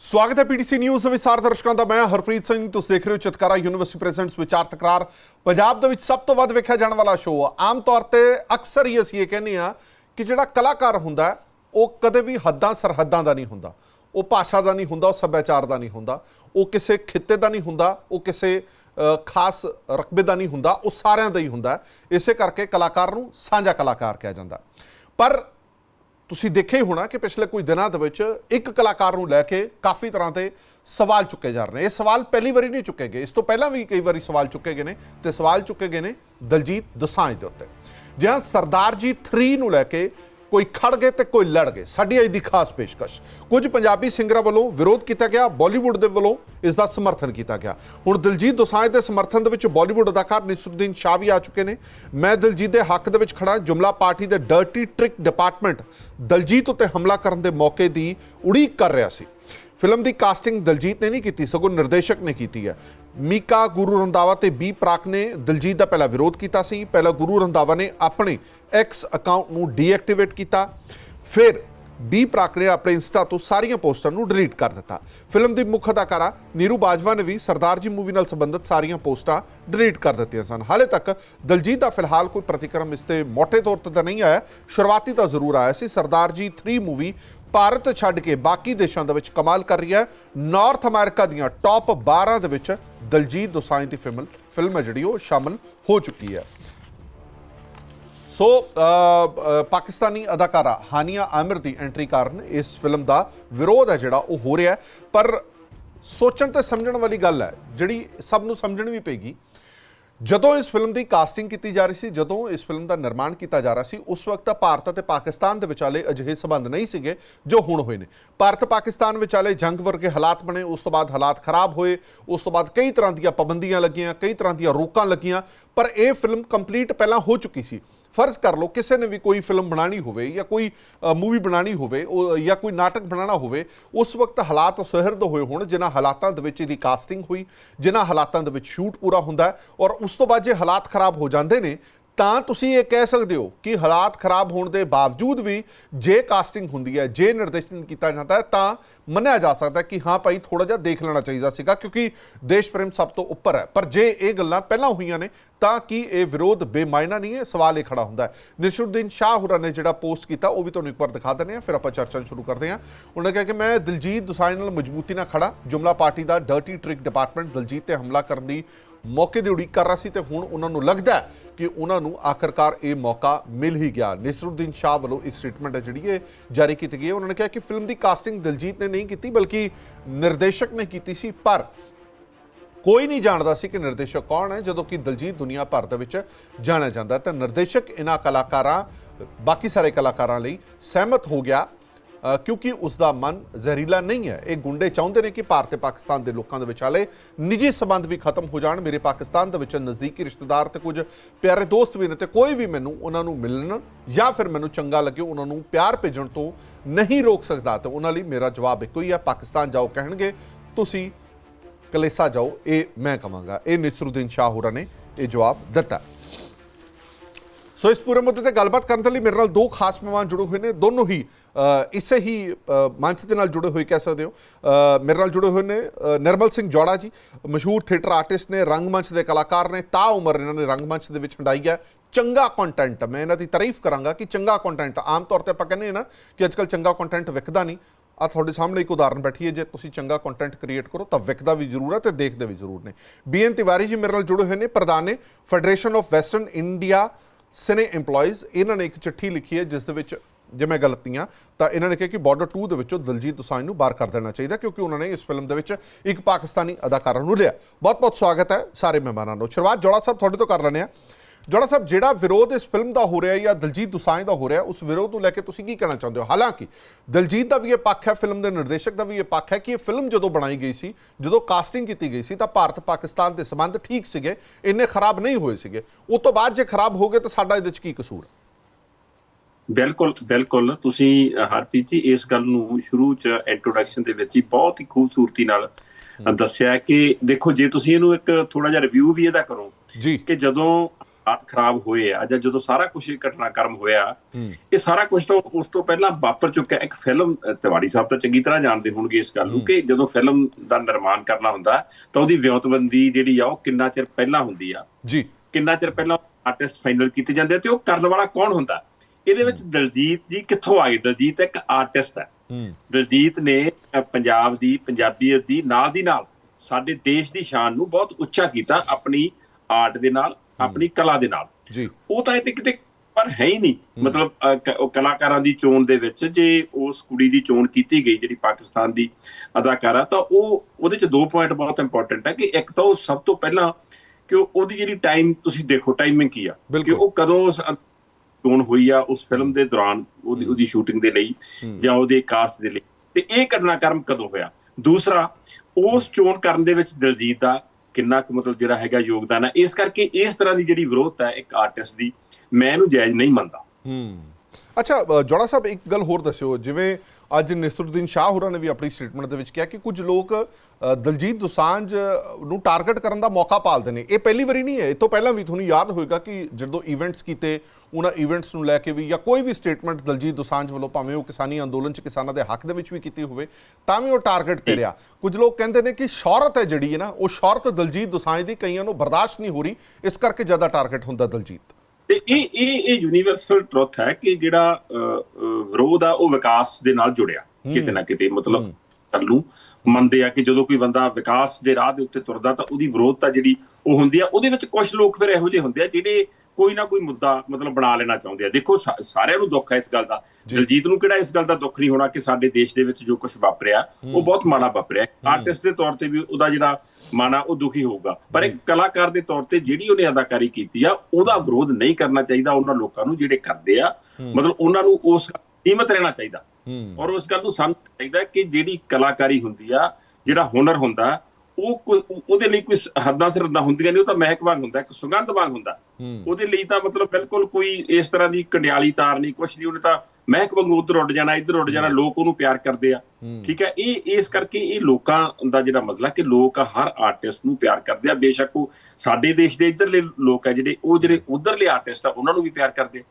ਸਵਾਗਤ ਹੈ PTC news ਵਿਚਾਰ ਦਰਸ਼ਕਾਂ ਦਾ। ਮੈਂ ਹਰਪ੍ਰੀਤ ਸਿੰਘ, ਤੁਸੀਂ ਦੇਖ ਰਹੇ ਹੋ ਚਤਕਾਰਾ ਯੂਨੀਵਰਸਿਟੀ ਪ੍ਰੈਜ਼ੈਂਟਸ ਵਿਚਾਰ ਤਕਰਾਰ। ਪੰਜਾਬ ਦੇ ਵਿੱਚ ਸਭ ਤੋਂ ਵੱਧ ਵੇਖਿਆ ਜਾਣ ਵਾਲਾ ਸ਼ੋਅ ਆਮ ਤੌਰ ਤੇ ਅਕਸਰ ਹੀ ਅਸੀਂ ਇਹ ਕਹਿੰਦੇ ਆ ਕਿ ਜਿਹੜਾ ਕਲਾਕਾਰ ਹੁੰਦਾ ਉਹ ਕਦੇ ਵੀ ਹੱਦਾਂ ਸਰਹੱਦਾਂ ਦਾ ਨਹੀਂ ਹੁੰਦਾ। ਉਹ ਭਾਸ਼ਾ ਦਾ ਨਹੀਂ ਹੁੰਦਾ, ਉਹ ਸੱਭਿਆਚਾਰ ਦਾ ਨਹੀਂ ਹੁੰਦਾ। ਉਹ ਕਿਸੇ ਖਿੱਤੇ ਦਾ ਨਹੀਂ ਹੁੰਦਾ, ਉਹ ਕਿਸੇ ਖਾਸ ਰਕਬੇ ਦਾ ਨਹੀਂ ਹੁੰਦਾ। ਉਹ ਸਾਰਿਆਂ ਦਾ ਹੀ ਹੁੰਦਾ। ਇਸੇ ਕਰਕੇ ਕਲਾਕਾਰ ਨੂੰ ਸਾਂਝਾ ਕਲਾਕਾਰ ਕਿਹਾ ਜਾਂਦਾ। ਪਰ ਤੁਸੀਂ ਦੇਖਿਆ ਹੀ ਹੋਣਾ ਕਿ ਪਿਛਲੇ ਕੁਝ ਦਿਨਾਂ ਦੇ ਵਿੱਚ ਇੱਕ ਕਲਾਕਾਰ ਨੂੰ ਲੈ ਕੇ ਕਾਫੀ ਤਰ੍ਹਾਂ ਦੇ ਸਵਾਲ ਚੁੱਕੇ ਜਾ ਰਹੇ ਨੇ। ਇਹ ਸਵਾਲ ਪਹਿਲੀ ਵਾਰੀ ਨਹੀਂ ਚੁੱਕੇ ਗਏ। ਇਸ ਤੋਂ ਪਹਿਲਾਂ ਵੀ ਕਈ ਵਾਰੀ ਸਵਾਲ ਚੁੱਕੇ ਗਏ ਨੇ ਤੇ ਸਵਾਲ ਚੁੱਕੇ ਗਏ ਨੇ ਦਲਜੀਤ ਦਸਾਂਝ ਦੇ ਉੱਤੇ। ਜਿਹਾਂ ਸਰਦਾਰ ਜੀ 3 ਨੂੰ ਲੈ ਕੇ ਕੋਈ ਖੜ ਗਏ ਤੇ ਕੋਈ ਲੜ ਗਏ। ਸਾਡੀ ਅੱਜ ਦੀ ਖਾਸ ਪੇਸ਼ਕਸ਼। ਕੁਝ ਪੰਜਾਬੀ ਸਿੰਗਰਾਂ ਵੱਲੋਂ ਵਿਰੋਧ ਕੀਤਾ ਗਿਆ, ਬਾਲੀਵੁੱਡ ਦੇ ਵੱਲੋਂ ਇਸ ਦਾ ਸਮਰਥਨ ਕੀਤਾ ਗਿਆ। ਹੁਣ ਦਿਲਜੀਤ ਦੋਸਾਂਝ ਦੇ ਸਮਰਥਨ ਦੇ ਵਿੱਚ ਬਾਲੀਵੁੱਡ ਅਦਾਕਾਰ ਨਿਸਰੁਦੀਨ ਸ਼ਾਹ ਵੀ ਆ ਚੁੱਕੇ ਨੇ। ਮੈਂ ਦਿਲਜੀਤ ਦੇ ਹੱਕ ਦੇ ਵਿੱਚ ਖੜਾ ਜੁਮਲਾ ਪਾਰਟੀ ਦੇ ਡਰਟੀ ਟ੍ਰਿਕ ਡਿਪਾਰਟਮੈਂਟ ਦਲਜੀਤ ਉੱਤੇ ਹਮਲਾ ਕਰਨ ਦੇ ਮੌਕੇ ਦੀ ਉਡੀਕ ਕਰ ਰਿਹਾ ਸੀ। ਫਿਲਮ ਦੀ ਕਾਸਟਿੰਗ ਦਲਜੀਤ ਨੇ ਨਹੀਂ ਕੀਤੀ, ਸਗੋਂ ਨਿਰਦੇਸ਼ਕ ਨੇ ਕੀਤੀ ਹੈ। ਮੀਕਾ ਗੁਰੂ ਰੰਦਾਵਾ ਤੇ ਬੀ ਪ੍ਰਾਕ ਨੇ ਦਲਜੀਤ ਦਾ ਪਹਿਲਾ ਵਿਰੋਧ ਕੀਤਾ ਸੀ। ਪਹਿਲਾਂ ਗੁਰੂ ਰੰਦਾਵਾ ਨੇ ਆਪਣੇ ਐਕਸ ਅਕਾਊਂਟ ਨੂੰ ਡੀਐਕਟੀਵੇਟ ਕੀਤਾ। ਫਿਰ ਬੀ ਪ੍ਰਾਕ ਨੇ ਆਪਣੇ ਇੰਸਟਾ ਤੋਂ ਸਾਰੀਆਂ ਪੋਸਟਾਂ ਨੂੰ ਡਿਲੀਟ ਕਰ ਦਿੱਤਾ। ਫਿਲਮ ਦੀ ਮੁੱਖ ਅਦਾਕਾਰਾ ਨੀਰੂ ਬਾਜਵਾ ਨੇ ਵੀ ਸਰਦਾਰ ਜੀ ਮੂਵੀ ਨਾਲ ਸੰਬੰਧਿਤ ਸਾਰੀਆਂ ਪੋਸਟਾਂ ਡਿਲੀਟ ਕਰ ਦਿੱਤੀਆਂ ਸਨ। ਹਾਲੇ ਤੱਕ ਦਲਜੀਤ ਦਾ ਫਿਲਹਾਲ ਕੋਈ ਪ੍ਰਤੀਕਰਮ ਇਸ ਤੇ ਮੋٹے ਤੌਰ ਤੇ ਤਾਂ ਨਹੀਂ ਆਇਆ। ਸ਼ੁਰੂਆਤੀ ਤਾਂ ਜ਼ਰੂਰ ਆਇਆ ਸੀ। ਸਰਦਾਰ ਜੀ 3 ਮੂਵੀ ਭਾਰਤ ਛੱਡ ਕੇ ਬਾਕੀ ਦੇਸ਼ਾਂ ਦੇ ਵਿੱਚ ਕਮਾਲ ਕਰ ਰਹੀ ਹੈ। ਨਾਰਥ ਅਮਰੀਕਾ ਦੀਆਂ ਟੌਪ 12 ਦੇ ਵਿੱਚ ਦਲਜੀਤ ਦੋਸਾਂਝ ਦੀ ਫਿਲਮ ਫਿਲਮ ਹੈ ਜਿਹੜੀ ਉਹ ਸ਼ਾਮਲ ਹੋ ਚੁੱਕੀ ਹੈ। ਸੋ ਪਾਕਿਸਤਾਨੀ ਅਦਾਕਾਰਾ ਹਾਨੀਆ ਆਮਿਰ ਦੀ ਐਂਟਰੀ ਕਾਰਨ ਇਸ ਫਿਲਮ ਦਾ ਵਿਰੋਧ ਹੈ ਜਿਹੜਾ ਉਹ ਹੋ ਰਿਹਾ ਪਰ ਸੋਚਣ ਤੇ ਸਮਝਣ ਵਾਲੀ ਗੱਲ ਹੈ, ਜਿਹੜੀ ਸਭ ਨੂੰ ਸਮਝਣ ਵੀ ਪਏਗੀ ਜਦੋਂ ਇਸ ਫਿਲਮ ਦੀ ਕਾਸਟਿੰਗ ਕੀਤੀ ਜਾ ਰਹੀ ਸੀ, ਜਦੋਂ ਇਸ ਫਿਲਮ ਦਾ ਨਿਰਮਾਣ ਕੀਤਾ ਜਾ ਰਿਹਾ ਸੀ, ਉਸ ਵਕਤ ਤਾਂ ਭਾਰਤ ਅਤੇ ਪਾਕਿਸਤਾਨ ਦੇ ਵਿਚਾਲੇ ਅਜਿਹੇ ਸਬੰਧ ਨਹੀਂ ਸੀਗੇ ਜੋ ਹੁਣ ਹੋਏ ਨੇ। ਭਾਰਤ, ਪਾਕਿਸਤਾਨ ਵਿਚਾਲੇ ਜੰਗ ਵਰਗੇ ਹਾਲਾਤ ਬਣੇ, ਉਸ ਤੋਂ ਬਾਅਦ ਹਾਲਾਤ ਖਰਾਬ ਹੋਏ, ਉਸ ਤੋਂ ਬਾਅਦ ਕਈ ਤਰ੍ਹਾਂ ਦੀਆਂ ਪਾਬੰਦੀਆਂ ਲੱਗੀਆਂ, ਕਈ ਤਰ੍ਹਾਂ ਦੀਆਂ ਰੋਕਾਂ ਲੱਗੀਆਂ, ਪਰ ਇਹ ਫਿਲਮ ਕੰਪਲੀਟ ਪਹਿਲਾਂ ਹੋ ਚੁੱਕੀ ਸੀ। ਫਰਜ਼ ਕਰ ਲਓ ਕਿਸੇ ਨੇ ਵੀ ਕੋਈ ਫਿਲਮ ਬਣਾਣੀ ਹੋਵੇ ਜਾਂ ਕੋਈ ਮੂਵੀ ਬਣਾਣੀ ਹੋਵੇ ਜਾਂ ਕੋਈ ਨਾਟਕ ਬਣਾਉਣਾ ਹੋਵੇ, ਉਸ ਵਕਤ ਹਾਲਾਤ ਸੁਹਿਰਦ ਹੋਏ ਹੋਣ, ਜਿਨ੍ਹਾਂ ਹਾਲਾਤਾਂ ਦੇ ਵਿੱਚ ਇਹਦੀ ਕਾਸਟਿੰਗ ਹੋਈ, ਜਿਨ੍ਹਾਂ ਹਾਲਾਤਾਂ ਦੇ ਵਿੱਚ ਸ਼ੂਟ ਪੂਰਾ ਹੁੰਦਾ ਔਰ ਉਸ ਤੋਂ ਬਾਅਦ ਜੇ ਹਾਲਾਤ ਖਰਾਬ ਹੋ ਜਾਂਦੇ ਨੇ ਤਾਂ ਤੁਸੀਂ ਇਹ ਕਹਿ ਸਕਦੇ ਹੋ ਕਿ ਹਾਲਾਤ ਖਰਾਬ ਹੋਣ ਦੇ ਬਾਵਜੂਦ ਵੀ ਜੇ ਕਾਸਟਿੰਗ ਹੁੰਦੀ ਹੈ, ਜੇ ਨਿਰਦੇਸ਼ਨ ਕੀਤਾ ਜਾਂਦਾ ਹੈ, ਤਾਂ ਮੰਨਿਆ ਜਾ ਸਕਦਾ ਕਿ ਹਾਂ ਭਾਈ ਥੋੜਾ ਜਿਹਾ ਦੇਖ ਲੈਣਾ ਚਾਹੀਦਾ ਸੀਗਾ ਕਿਉਂਕਿ ਦੇਸ਼ ਪ੍ਰੇਮ ਸਭ ਤੋਂ ਉੱਪਰ ਹੈ। ਪਰ ਜੇ ਇਹ ਗੱਲਾਂ ਪਹਿਲਾਂ ਹੋਈਆਂ ਨੇ, ਤਾਂ ਕੀ ਇਹ ਵਿਰੋਧ ਬੇਮਾਇਨਾ ਨਹੀਂ ਹੈ? ਸਵਾਲ ਇਹ ਖੜਾ ਹੁੰਦਾ ਹੈ। ਨਿਸ਼ੁਰਦੀਨ ਸ਼ਾਹ ਹੁਰਾਂ ਨੇ ਜਿਹੜਾ ਪੋਸਟ ਕੀਤਾ, ਉਹ ਵੀ ਤੁਹਾਨੂੰ ਇੱਕ ਵਾਰ ਦਿਖਾ ਦਿੰਦੇ ਹਾਂ, ਫਿਰ ਆਪਾਂ ਚਰਚਾ ਸ਼ੁਰੂ ਕਰਦੇ ਹਾਂ। ਉਹਨਾਂ ਨੇ ਕਿਹਾ ਕਿ ਮੈਂ ਦਿਲਜੀਤ ਦੋਸਾਂਝ ਨਾਲ ਮਜ਼ਬੂਤੀ ਨਾਲ ਖੜਾ ਜੁਮਲਾ ਪਾਰਟੀ ਦਾ ਡਰਟੀ ਟ੍ਰਿਕ ਡਿਪਾਰਟਮੈਂਟ ਦਿਲਜੀਤ ਤੇ ਹਮਲਾ ਕਰਨ ਦੀ ਮੌਕੇ ਦੀ ਉਡੀਕ ਕਰ ਰਿਹਾ ਸੀ ਤੇ ਹੁਣ ਉਹਨਾਂ ਨੂੰ ਲੱਗਦਾ ਕਿ ਉਹਨਾਂ ਨੂੰ ਆਖਰਕਾਰ ਇਹ ਮੌਕਾ ਮਿਲ ਹੀ ਗਿਆ। ਨਿਸਰੁਦੀਨ ਸ਼ਾਹ ਵੱਲੋਂ ਇਸ ਸਟੇਟਮੈਂਟ ਹੈ ਜਿਹੜੀ ਇਹ ਜਾਰੀ ਕੀਤੀ ਗਈ ਹੈ। ਉਹਨਾਂ ਨੇ ਕਿਹਾ ਕਿ ਫਿਲਮ ਦੀ ਕਾਸਟਿੰਗ ਦਿਲਜੀਤ ਨੇ ਨਹੀਂ ਕੀਤੀ, ਬਲਕਿ ਨਿਰਦੇਸ਼ਕ ਨੇ ਕੀਤੀ ਸੀ। ਪਰ ਕੋਈ ਨਹੀਂ ਜਾਣਦਾ ਸੀ ਕਿ ਨਿਰਦੇਸ਼ਕ ਕੌਣ ਹੈ। ਜਦੋਂ ਕਿ ਦਲਜੀਤ ਦੁਨੀਆ ਭਰ ਦੇ ਵਿੱਚ ਜਾਣਿਆ ਜਾਂਦਾ ਤਾਂ ਨਿਰਦੇਸ਼ਕ ਇਹਨਾਂ ਕਲਾਕਾਰਾਂ, ਬਾਕੀ ਸਾਰੇ ਕਲਾਕਾਰਾਂ ਲਈ ਸਹਿਮਤ ਹੋ ਗਿਆ ਕਿਉਂਕਿ ਉਸ ਦਾ ਮਨ ਜ਼ਹਿਰੀਲਾ ਨਹੀਂ ਹੈ। ਇਹ ਗੁੰਡੇ ਚਾਹੁੰਦੇ ਨੇ ਕਿ ਭਾਰਤ ਤੇ ਪਾਕਿਸਤਾਨ ਦੇ ਲੋਕਾਂ ਦੇ ਵਿਚਾਲੇ ਨਿੱਜੀ ਸਬੰਧ ਵੀ ਖਤਮ ਹੋ ਜਾਣ। ਮੇਰੇ ਪਾਕਿਸਤਾਨ ਦੇ ਵਿੱਚ ਨਜ਼ਦੀਕੀ ਰਿਸ਼ਤੇਦਾਰ ਤੇ ਕੁਝ ਪਿਆਰੇ ਦੋਸਤ ਵੀ ਨੇ ਤੇ ਕੋਈ ਵੀ ਮੈਨੂੰ ਉਹਨਾਂ ਨੂੰ ਮਿਲਣ ਜਾਂ ਫਿਰ ਮੈਨੂੰ ਚੰਗਾ ਲੱਗੇ, ਉਹਨਾਂ ਨੂੰ ਪਿਆਰ ਭੇਜਣ ਤੋਂ ਨਹੀਂ ਰੋਕ ਸਕਦਾ। ਤੇ ਉਹਨਾਂ ਲਈ ਮੇਰਾ ਜਵਾਬ ਇੱਕੋ ਹੀ ਹੈ, ਪਾਕਿਸਤਾਨ ਜਾਓ ਕਹਿਣਗੇ, ਤੁਸੀਂ ਕਲੇਸਾ ਜਾਓ, ਇਹ ਮੈਂ ਕਹਾਂਗਾ ਇਹ ਨਿਸਰੁਦੀਨ ਸ਼ਾਹ ਹੋਰਾਂ ਨੇ ਇਹ ਜਵਾਬ ਦਿੱਤਾ। ਸੋ ਇਸ ਪੂਰੇ ਮੁੱਦੇ ਤੇ ਗੱਲਬਾਤ ਕਰਨ ਦੇ ਲਈ ਮੇਰੇ ਨਾਲ ਦੋ ਖਾਸ ਮਹਿਮਾਨ ਜੁੜੇ ਹੋਏ ਨੇ। ਦੋਨੋਂ ਹੀ ਇਸੇ ਹੀ ਮੰਚ ਦੇ ਨਾਲ ਜੁੜੇ ਹੋਏ ਕਹਿ ਸਕਦੇ ਹੋ। ਮੇਰੇ ਨਾਲ ਜੁੜੇ ਹੋਏ ਨੇ ਅ, ਨਿਰਮਲ ਸਿੰਘ ਜੋੜਾ ਜੀ ਮਸ਼ਹੂਰ ਥੀਏਟਰ ਆਰਟਿਸਟ ਨੇ ਰੰਗਮੰਚ ਦੇ ਕਲਾਕਾਰ ਨੇ ਤਾ ਉਮਰ ਇਹਨਾਂ ਨੇ ਰੰਗਮੰਚ ਦੇ ਵਿੱਚ ਹੰਡਾਈ ਹੈ। ਚੰਗਾ ਕੰਟੈਂਟ ਮੈਂ ਇਹਨਾਂ ਦੀ ਤਾਰੀਫ ਕਰਾਂਗਾ ਕਿ ਚੰਗਾ ਕੰਟੈਂਟ ਆਮ ਤੌਰ ਤੇ ਆਪਾਂ ਕਹਿੰਦੇ ਹਾਂ ਨਾ ਕਿ ਅੱਜਕੱਲ ਚੰਗਾ ਕੰਟੈਂਟ ਵਿਕਦਾ ਨਹੀਂ। ਆ ਤੁਹਾਡੇ ਸਾਹਮਣੇ ਇੱਕ ਉਦਾਹਰਨ ਬੈਠੀ ਹੈ ਜੇ ਤੁਸੀਂ ਚੰਗਾ ਕੰਟੈਂਟ ਕ੍ਰੀਏਟ ਕਰੋ ਤਾਂ ਵਿਕਦਾ ਵੀ ਜ਼ਰੂਰ ਹੈ ਤੇ ਦੇਖਦੇ ਵੀ ਜ਼ਰੂਰ ਨੇ। ਬੀਐਨ ਤਿਵਾਰੀ ਜੀ ਮੇਰੇ ਨਾਲ ਜੁੜੇ ਹੋਏ ਨੇ ਪ੍ਰਧਾਨ ਨੇ Federation of Western India cine EMPLOYEES, ਇਹਨਾਂ ਨੇ ਇੱਕ ਚਿੱਠੀ ਲਿਖੀ ਹੈ, ਜਿਸ ਦੇ ਵਿੱਚ ਜੇ ਮੈਂ ਗਲਤੀਆਂ ਤਾਂ ਇਹਨਾਂ ਨੇ ਕਿਹਾ ਕਿ ਬਾਰਡਰ 2 ਦੇ ਵਿੱਚੋਂ ਦਲਜੀਤ ਦੋਸਾਂਝ ਨੂੰ ਬਾਹਰ ਕਰ ਦੇਣਾ ਚਾਹੀਦਾ, ਕਿਉਂਕਿ ਉਹਨਾਂ ਨੇ ਇਸ ਫਿਲਮ ਦੇ ਵਿੱਚ ਇੱਕ ਪਾਕਿਸਤਾਨੀ ਅਦਾਕਾਰਾ ਨੂੰ ਲਿਆ। ਬਹੁਤ ਬਹੁਤ ਸਵਾਗਤ ਹੈ ਸਾਰੇ ਮਹਿਮਾਨਾਂ ਨੂੰ। ਸ਼ੁਰੂਆਤ ਜੋੜਾ ਸਾਹਿਬ, ਤੁਹਾਡੇ ਤੋਂ ਕਰ ਲੈਣੇ ਆ ਜੋੜਾ ਸਾਹਿਬ ਜਿਹੜਾ ਵਿਰੋਧ ਇਸ ਫਿਲਮ ਦਾ ਹੋ ਰਿਹਾ ਜਾਂ ਦਲਜੀਤ ਦੋਸਾਂਝ ਦਾ ਹੋ ਰਿਹਾ ਉਸ ਵਿਰੋਧ ਨੂੰ ਲੈ ਕੇ ਤੁਸੀਂ ਕੀ ਕਹਿਣਾ ਚਾਹੁੰਦੇ ਹੋ? ਹਾਲਾਂਕਿ ਦਲਜੀਤ ਦਾ ਵੀ ਇਹ ਪੱਖ ਹੈ ਫਿਲਮ ਦੇ ਨਿਰਦੇਸ਼ਕ ਦਾ ਵੀ ਇਹ ਪੱਖ ਹੈ ਕਿ ਇਹ ਫਿਲਮ ਜਦੋਂ ਬਣਾਈ ਗਈ ਸੀ ਜਦੋਂ ਕਾਸਟਿੰਗ ਕੀਤੀ ਗਈ ਸੀ ਤਾਂ ਭਾਰਤ ਪਾਕਿਸਤਾਨ ਦੇ ਸੰਬੰਧ ਠੀਕ ਸੀਗੇ ਇੰਨੇ ਖਰਾਬ ਨਹੀਂ ਹੋਏ ਸੀਗੇ। ਉਸ ਤੋਂ ਬਾਅਦ ਜੇ ਖਰਾਬ ਹੋ ਗਏ ਤਾਂ ਸਾਡਾ ਇਹਦੇ ਵਿੱਚ ਕੀ ਕਸੂਰ ਹੈ? ਬਿਲਕੁਲ ਬਿਲਕੁਲ। ਤੁਸੀਂ ਹਰਪ੍ਰੀਤ ਜੀ ਇਸ ਗੱਲ ਨੂੰ ਸ਼ੁਰੂ ਚ ਇੰਟਰੋਡਕਸ਼ਨ ਦੇ ਵਿੱਚ ਹੀ ਬਹੁਤ ਹੀ ਖੂਬਸੂਰਤੀ ਨਾਲ ਦੱਸਿਆ ਕਿ ਦੇਖੋ ਜੇ ਤੁਸੀਂ ਇਹਨੂੰ ਇੱਕ ਥੋੜਾ ਜਿਹਾ ਰਿਵਿਊ ਵੀ ਇਹਦਾ ਕਰੋ ਜੀ। ਕਿ ਜਦੋਂ ਹਾਲਾਤ ਖਰਾਬ ਹੋਏ ਆ ਜਾਂ ਜਦੋਂ ਸਾਰਾ ਕੁਝ ਇਹ ਘਟਨਾਕ੍ਰਮ ਹੋਇਆ ਇਹ ਸਾਰਾ ਕੁਝ ਤਾਂ ਉਸ ਤੋਂ ਪਹਿਲਾਂ ਵਾਪਰ ਚੁੱਕਿਆ। ਇੱਕ ਫਿਲਮ ਤਿਵਾੜੀ ਸਾਹਿਬ ਤਾਂ ਚੰਗੀ ਤਰ੍ਹਾਂ ਜਾਣਦੇ ਹੋਣਗੇ ਇਸ ਗੱਲ ਨੂੰ ਕਿ ਜਦੋਂ ਫਿਲਮ ਦਾ ਨਿਰਮਾਣ ਕਰਨਾ ਹੁੰਦਾ ਤਾਂ ਉਹਦੀ ਵਿਉਂਤਬੰਦੀ ਜਿਹੜੀ ਆ ਉਹ ਕਿੰਨਾ ਚਿਰ ਪਹਿਲਾਂ ਹੁੰਦੀ ਆ। ਜੀ। ਕਿੰਨਾ ਚਿਰ ਪਹਿਲਾਂ ਆਰਟਿਸਟ ਫਾਈਨਲ ਕੀਤੇ ਜਾਂਦੇ ਤੇ ਉਹ ਕਰਨ ਵਾਲਾ ਕੌਣ ਹੁੰਦਾ? ਇਹਦੇ ਵਿੱਚ ਦਲਜੀਤ ਜੀ ਕਿੱਥੋਂ ਆ ਗਏ ਦਲਜੀਤ ਇੱਕ ਆਰਟਿਸਟ ਹੈ। ਦਲਜੀਤ ਨੇ ਪੰਜਾਬ ਦੀ ਪੰਜਾਬੀਅਤ ਦੀ ਨਾਲ ਦੀ ਨਾਲ ਸਾਡੇ ਦੇਸ਼ ਦੀ ਸ਼ਾਨ ਨੂੰ ਬਹੁਤ ਉੱਚਾ ਕੀਤਾ ਆਪਣੀ ਆਰਟ ਦੇ ਨਾਲ। ਆਪਣੀ ਕਲਾ ਦੇ ਨਾਲ। ਜੀ। ਉਹ ਤਾਂ ਇਹ ਤੇ ਕਿਤੇ ਪਰ ਹੈ ਹੀ ਨਹੀਂ। ਮਤਲਬ ਉਹ ਕਲਾਕਾਰਾਂ ਦੀ ਚੋਣ ਦੇ ਵਿੱਚ ਜੇ ਉਸ ਕੁੜੀ ਦੀ ਚੋਣ ਕੀਤੀ ਗਈ ਜਿਹੜੀ ਪਾਕਿਸਤਾਨ ਦੀ ਅਦਾਕਾਰਾ ਤਾਂ ਉਹ ਉਹਦੇ ਚ ਦੋ ਪੁਆਇੰਟ ਬਹੁਤ ਇੰਪੋਰਟੈਂਟ ਹੈ ਕਿ ਇੱਕ ਤਾਂ ਉਹ ਸਭ ਤੋਂ ਪਹਿਲਾਂ ਕਿ ਉਹ- ਉਹਦੀ ਜਿਹੜੀ ਟਾਈਮ ਤੁਸੀਂ ਦੇਖੋ ਟਾਈਮਿੰਗ ਕੀ ਆ। ਕਿ। ਉਹ ਕਦੋਂ ਉਸ ਚੋਣ ਹੋਈ ਆ ਉਸ ਫਿਲਮ ਦੇ ਦੌਰਾਨ ਉਹਦੀ ਉਹਦੀ ਸ਼ੂਟਿੰਗ ਦੇ ਲਈ ਜਾਂ ਉਹਦੇ ਕਾਸਟ ਦੇ ਲਈ। ਤੇ ਇਹ ਘਟਨਾਕ੍ਰਮ ਕਦੋਂ ਹੋਇਆ? ਦੂਸਰਾ ਉਸ ਚੋਣ ਕਰਨ ਦੇ ਵਿੱਚ ਦਿਲਜੀਤ ਦਾ ਕਿੰਨਾ ਕੁ ਮਤਲਬ ਜਿਹੜਾ ਹੈਗਾ ਯੋਗਦਾਨ ਹੈ। ਇਸ ਕਰਕੇ ਇਸ ਤਰ੍ਹਾਂ ਦੀ ਜਿਹੜੀ ਵਿਰੋਧਤਾ ਹੈ ਇੱਕ ਆਰਟਿਸਟ ਦੀ, ਮੈਂ ਇਹਨੂੰ ਜਾਇਜ਼ ਨਹੀਂ ਮੰਨਦਾ। ਹੂੰ। ਅੱਛਾ ਜੋੜਾ ਸਾਹਿਬ, ਇੱਕ ਗੱਲ ਹੋਰ ਦੱਸਿਓ। ਜਿਵੇਂ ਅੱਜ ਨਸਰੁੱਦੀਨ ਸ਼ਾਹ ਹੋਰਾਂ ਨੇ ਵੀ ਆਪਣੀ ਸਟੇਟਮੈਂਟ ਦੇ ਵਿੱਚ ਕਿਹਾ ਕਿ ਕੁਝ ਲੋਕ ਦਲਜੀਤ ਦੋਸਾਂਝ ਨੂੰ ਟਾਰਗੇਟ ਕਰਨ ਦਾ ਮੌਕਾ ਪਾਲਦੇ ਨੇ। ਇਹ ਪਹਿਲੀ ਵਾਰੀ ਨਹੀਂ ਹੈ। ਇਹ ਤੋਂ ਪਹਿਲਾਂ ਵੀ ਤੁਹਾਨੂੰ ਯਾਦ ਹੋਏਗਾ ਕਿ ਜਦੋਂ ਇਵੈਂਟਸ ਕੀਤੇ ਉਹਨਾਂ ਇਵੈਂਟਸ ਨੂੰ ਲੈ ਕੇ ਵੀ ਜਾਂ ਕੋਈ ਵੀ ਸਟੇਟਮੈਂਟ ਦਲਜੀਤ ਦੋਸਾਂਝ ਵੱਲੋਂ ਭਾਵੇਂ ਉਹ ਕਿਸਾਨੀ ਅੰਦੋਲਨ 'ਚ ਕਿਸਾਨਾਂ ਦੇ ਹੱਕ ਦੇ ਵਿੱਚ ਵੀ ਕੀਤੀ ਹੋਵੇ ਤਾਂ ਵੀ ਉਹ ਟਾਰਗੇਟ ਤੇ ਰਿਹਾ। ਕੁਝ ਲੋਕ ਕਹਿੰਦੇ ਨੇ ਕਿ ਸ਼ੌਹਰਤ ਹੈ ਜਿਹੜੀ ਹੈ ਨਾ ਉਹ ਸ਼ੌਹਰਤ ਦਲਜੀਤ ਦੋਸਾਂਝ ਦੀ ਕਈਆਂ ਨੂੰ ਬਰਦਾਸ਼ਤ ਨਹੀਂ ਹੋ ਰਹੀ। ਇਸ ਕਰਕੇ ਜ਼ਿਆਦਾ ਟਾਰਗੇਟ ਹੁੰਦਾ ਦਲਜੀਤ। ਤੇ ਇਹ ਇਹ ਇਹ ਯੂਨੀਵਰਸਲ ਟਰੁੱਥ ਹੈ ਕਿ ਜਿਹੜਾ ਵਿਰੋਧ ਆ ਉਹ ਵਿਕਾਸ ਦੇ ਨਾਲ ਜੁੜਿਆ ਕਿਤੇ ਨਾ ਕਿਤੇ ਮਤਲਬ ਨੂੰ ਮੰਨਦੇ ਆ ਕਿ ਜਦੋਂ ਕੋਈ ਬੰਦਾ ਵਿਕਾਸ ਦੇ ਰਾਹ ਦੇ ਉੱਤੇ ਤੁਰਦਾ ਤਾਂ ਉਹਦੀ ਵਿਰੋਧਤਾ ਜਿਹੜੀ ਉਹ ਹੁੰਦੀ ਆ ਉਹਦੇ ਵਿੱਚ ਕੁਝ ਲੋਕ ਫਿਰ ਇਹੋ ਜਿਹੇ ਹੁੰਦੇ ਆ ਜਿਹੜੇ ਕੋਈ ਨਾ ਕੋਈ ਮੁੱਦਾ ਮਤਲਬ ਬਣਾ ਲੈਣਾ ਚਾਹੁੰਦੇ ਆ। ਦੇਖੋ ਸਾਰਿਆਂ ਨੂੰ ਦੁੱਖ ਹੈ ਇਸ ਗੱਲ ਦਾ। ਦਿਲਜੀਤ ਨੂੰ ਕਿਹੜਾ ਇਸ ਗੱਲ ਦਾ ਦੁੱਖ ਨਹੀਂ ਹੋਣਾ ਕਿ ਸਾਡੇ ਦੇਸ਼ ਦੇ ਵਿੱਚ ਜੋ ਕੁਝ ਵਾਪਰਿਆ ਉਹ ਬਹੁਤ ਮਾੜਾ ਵਾਪਰਿਆ। ਆਰਟਿਸਟ ਦੇ ਤੌਰ ਤੇ ਵੀ ਉਹਦਾ ਜਿਹੜਾ ਮਨ ਆ ਉਹ ਦੁਖੀ ਹੋਊਗਾ। ਪਰ ਇੱਕ ਕਲਾਕਾਰ ਦੇ ਤੌਰ ਤੇ ਜਿਹੜੀ ਉਹਨੇ ਅਦਾਕਾਰੀ ਕੀਤੀ ਆ ਉਹਦਾ ਵਿਰੋਧ ਨਹੀਂ ਕਰਨਾ ਚਾਹੀਦਾ ਉਹਨਾਂ ਲੋਕਾਂ ਨੂੰ ਜਿਹੜੇ ਕਰਦੇ ਆ। ਮਤਲਬ ਉਹਨਾਂ ਨੂੰ ਉਸ ਕੀਮਤ ਰਹਿਣਾ ਚਾਹੀਦਾ। ਔਰ ਉਸ ਗੱਲ ਨੂੰ ਸਮਝਣਾ ਚਾਹੀਦਾ ਕਿ ਜਿਹੜੀ ਕਲਾਕਾਰੀ ਹੁੰਦੀ ਆ ਜਿਹੜਾ ਹੁਨਰ ਹੁੰਦਾ ਉਹ ਉਹਦੇ ਲਈ ਕੋਈ ਹੱਦਾਂ ਸਰਹੱਦਾਂ ਹੁੰਦੀਆਂ ਨਹੀਂ ਉਹ ਤਾਂ ਮਹਿਕ ਵਾਂਗ ਹੁੰਦਾ ਇੱਕ ਸੁਗੰਧ ਵਾਂਗ ਹੁੰਦਾ। ਉਹਦੇ ਲਈ ਤਾਂ ਮਤਲਬ ਬਿਲਕੁਲ ਕੋਈ ਇਸ ਤਰ੍ਹਾਂ ਦੀ ਕੰਡਿਆਲੀ ਤਾਰ ਨਹੀਂ ਕੁਛ ਨਹੀਂ ਉਹਨੇ ਤਾਂ ਮਹਿਕ ਵਾਂਗੂ ਉੱਧਰ ਉੱਡ ਜਾਣਾ ਇੱਧਰ ਉੱਡ ਜਾਣਾ ਲੋਕ ਉਹਨੂੰ ਪਿਆਰ ਕਰਦੇ ਆ। ਠੀਕ ਹੈ ਇਹ ਇਸ ਕਰਕੇ ਇਹ ਲੋਕਾਂ ਦਾ ਜਿਹੜਾ ਮਸਲਾ ਕਿ ਲੋਕ ਹਰ ਆਰਟਿਸਟ ਨੂੰ ਪਿਆਰ ਕਰਦੇ ਆ ਬੇਸ਼ੱਕ ਉਹ ਸਾਡੇ ਦੇਸ਼ ਦੇ ਇਧਰਲੇ ਲੋਕ ਹੈ ਜਿਹੜੇ ਉਹ ਜਿਹੜੇ ਉਧਰਲੇ ਆਰਟਿਸਟ ਆ ਉਹਨਾਂ ਨੂੰ ਵੀ ਪਿਆਰ ਕਰਦੇ।